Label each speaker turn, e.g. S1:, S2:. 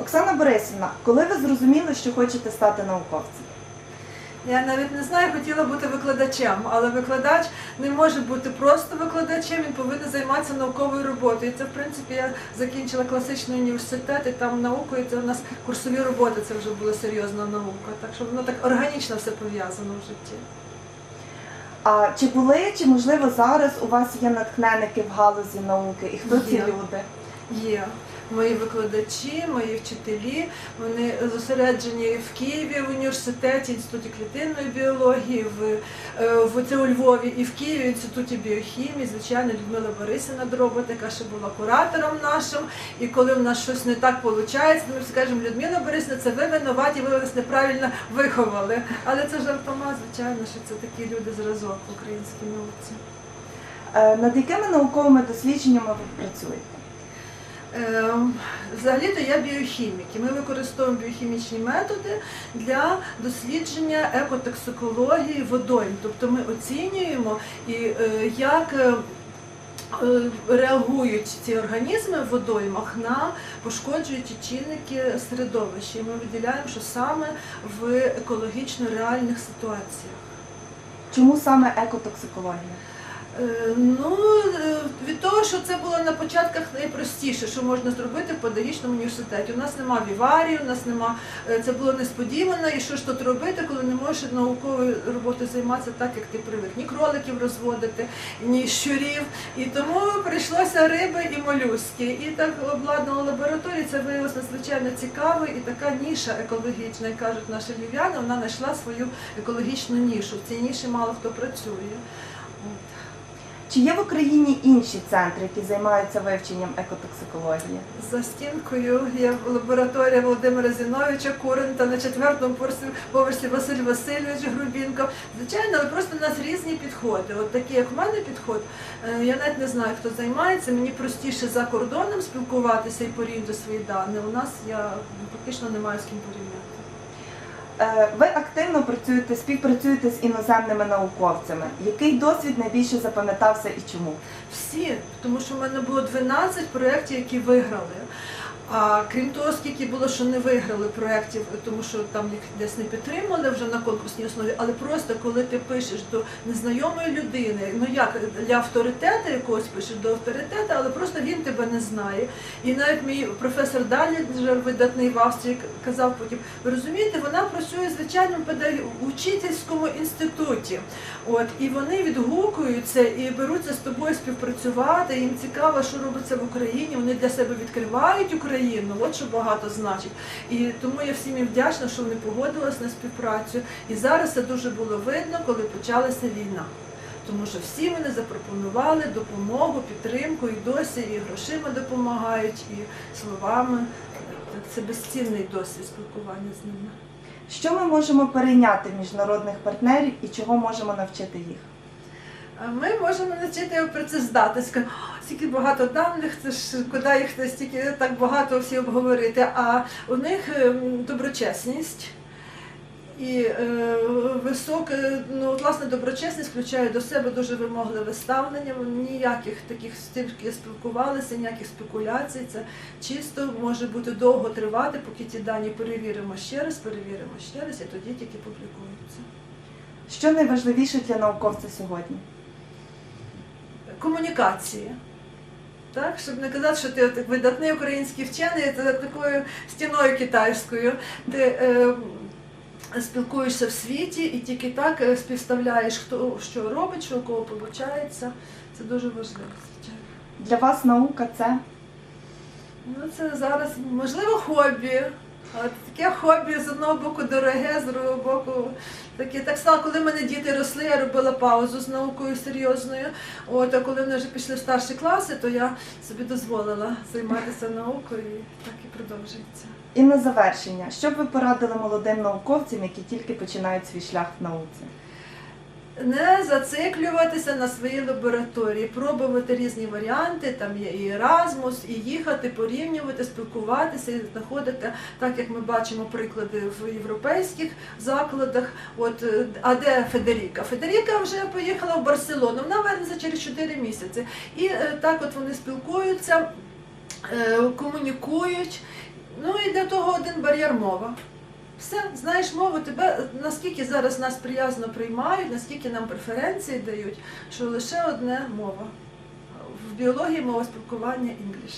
S1: Оксана Борисівна, коли ви зрозуміли, що хочете стати науковцем?
S2: Я навіть не знаю, хотіла бути викладачем, але викладач не може бути просто викладачем, він повинен займатися науковою роботою. І це, в принципі, я закінчила класичний університет, і там наукою це у нас курсові роботи, це вже була серйозна наука. Так що воно так органічно все пов'язано в житті.
S1: А чи були, чи можливо зараз у вас є натхненники в галузі науки? І хто ці
S2: Є.
S1: люди?
S2: Є мої викладачі, мої вчителі. Вони зосереджені в Києві в університеті, інституті клітинної біології, в, е, в це у Львові і в Києві в інституті біохімії. Звичайно, Людмила Борисівна Дробот, яка ще була куратором нашим. І коли в нас щось не так виходить, ми всі кажемо, Людмила Борисівна, це ви винуваті, ви нас неправильно виховали. Але це жартома, звичайно, що це такі люди зразок в українській науці.
S1: Е, Над якими науковими дослідженнями ви працюєте?
S2: Ем, Взагалі-то я біохімік, і ми використовуємо біохімічні методи для дослідження екотоксикології водойм. Тобто ми оцінюємо, е, як е, е, реагують ці організми в водоймах на пошкоджуючі чинники середовища. І ми виділяємо, що саме в екологічно реальних ситуаціях.
S1: Чому саме екотоксикологія?
S2: Е, Ну, е, від того, що це було на початках найпростіше, що можна зробити в педагогічному університеті. У нас нема віварії, у нас нема, е, це було несподівано, і що ж тут робити, коли не можеш науковою роботою займатися так, як ти привик. Ні кроликів розводити, ні щурів. І тому прийшлося риби і молюски. І так обладнала лабораторію, це виявилося надзвичайно цікаво, і така ніша екологічна, як кажуть наші львів'яни, вона знайшла свою екологічну нішу. В цій ніші мало хто працює.
S1: Чи є в Україні інші центри, які займаються вивченням екотоксикології?
S2: За стінкою є лабораторія Володимира Зіновича Курента на четвертому поверсі, Василь Васильович Грубінко. Звичайно, але просто у нас різні підходи. От такі, як в мене підход, е, я навіть не знаю, хто займається. Мені простіше за кордоном спілкуватися і порівняти свої дані. У нас я фактично не маю з ким порівняти.
S1: Е, Ви активно працюєте, співпрацюєте з іноземними науковцями. Який досвід найбільше запам'ятався і чому?
S2: Всі, тому що в мене було 12 проєктів, які виграли. А крім того, скільки було, що не виграли проєктів, тому що там їх десь не підтримали вже на конкурсній основі, але просто коли ти пишеш до незнайомої людини, ну як для авторитету якогось пишеш до авторитету, але просто він тебе не знає. І навіть мій професор Далінджер, видатний в Австрії, казав потім: ви розумієте, вона працює в звичайному учительському інституті. От і вони відгукуються і беруться з тобою співпрацювати. Їм цікаво, що робиться в Україні. Вони для себе відкривають Україну. От що багато значить. І тому я всім їм вдячна, що вони погодились на співпрацю. І зараз це дуже було видно, коли почалася війна. Тому що всі вони запропонували допомогу, підтримку і досі і грошима допомагають, і словами. Це безцінний досвід спілкування з ними.
S1: Що ми можемо перейняти міжнародних партнерів і чого можемо навчити їх?
S2: Ми можемо навчити його «О, Стільки багато даних, це ж куди їх стільки так багато всі обговорити. А у них ем, доброчесність. І е, високе, ну власне, доброчесність включає до себе дуже вимогливе ставлення. Ніяких таких стільки спілкувалися, ніяких спекуляцій. Це чисто може бути довго тривати, поки ті дані перевіримо ще раз, перевіримо ще раз, і тоді тільки публікуються.
S1: Що найважливіше для науковця сьогодні?
S2: Комунікації. Так, щоб не казати, що ти от видатний український вчений, ти за такою стіною китайською. Ти е, спілкуєшся в світі і тільки так е, співставляєш, хто що робить, що у кого виходить. Це дуже важливо.
S1: Для вас наука це
S2: Ну, це зараз можливо хобі. От таке хобі з одного боку дороге, з другого боку таке. Так само, коли в мене діти росли, я робила паузу з наукою серйозною. От, а коли вони вже пішли в старші класи, то я собі дозволила займатися наукою і так і продовжується.
S1: і на завершення. Що б ви порадили молодим науковцям, які тільки починають свій шлях в науці?
S2: Не зациклюватися на своїй лабораторії, пробувати різні варіанти, там є і Erasmus, і їхати, порівнювати, спілкуватися і знаходити, так як ми бачимо приклади в європейських закладах. От, е, а де Федеріка? Федеріка вже поїхала в Барселону, вона вернеться через 4 місяці. І е, так от вони спілкуються, е, комунікують. Ну і для того один бар'єр мова. Все, знаєш мову, тебе наскільки зараз нас приязно приймають, наскільки нам преференції дають, що лише одне мова. В біології мова спілкування інгліш.